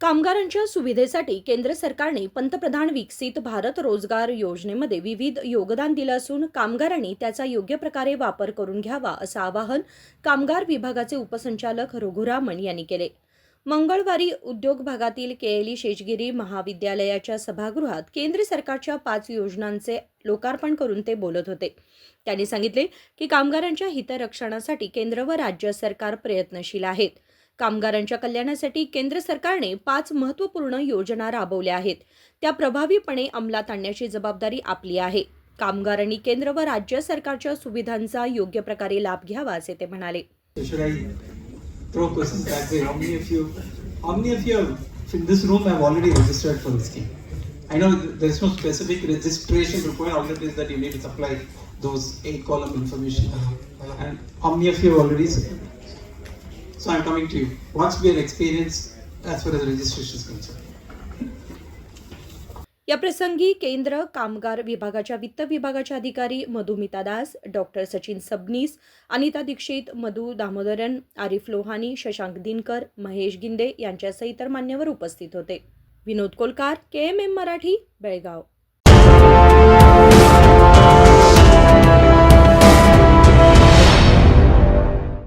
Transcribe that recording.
कामगारांच्या सुविधेसाठी केंद्र सरकारने पंतप्रधान विकसित भारत रोजगार योजनेमध्ये विविध योगदान दिलं असून कामगारांनी त्याचा योग्य प्रकारे वापर करून घ्यावा असं आवाहन कामगार विभागाचे उपसंचालक रघुरामन यांनी केले. मंगळवारी उद्योग भागातील केएली शेजगिरी महाविद्यालयाच्या सभागृहात केंद्र सरकारच्या पाच योजनांचे लोकार्पण करून ते बोलत होते. त्यांनी सांगितले की कामगारांच्या हितरक्षणासाठी केंद्र व राज्य सरकार प्रयत्नशील आहेत. कामगारांच्या कल्याणासाठी केंद्र सरकारने पाच महत्त्वपूर्ण योजना राबवल्या आहेत त्या प्रभावीपणे अंमलात आणण्याची जबाबदारी आपली आहे कामगारांनी केंद्र व राज्य सरकारच्या सुविधांचा योग्य प्रकारे लाभ घ्यावा असे ते म्हणाले I know th- there's no specific registration required, all it is that you need to supply those eight column information. And how many of you have already? So I'm coming to you. What's been experience as far as registration is concerned? या प्रसंगी केंद्र कामगार विभागाच्या वित्त विभागाच्या अधिकारी Madhumita Das doctor Sachin Sabnis Anita Dikshit Madhu Damodaran Arif Lohani Shashank Dinkar Mahesh Ginde यांच्यासह इतर मान्यवर उपस्थित होते Vinod Kolkar K M M Marathi Belgaum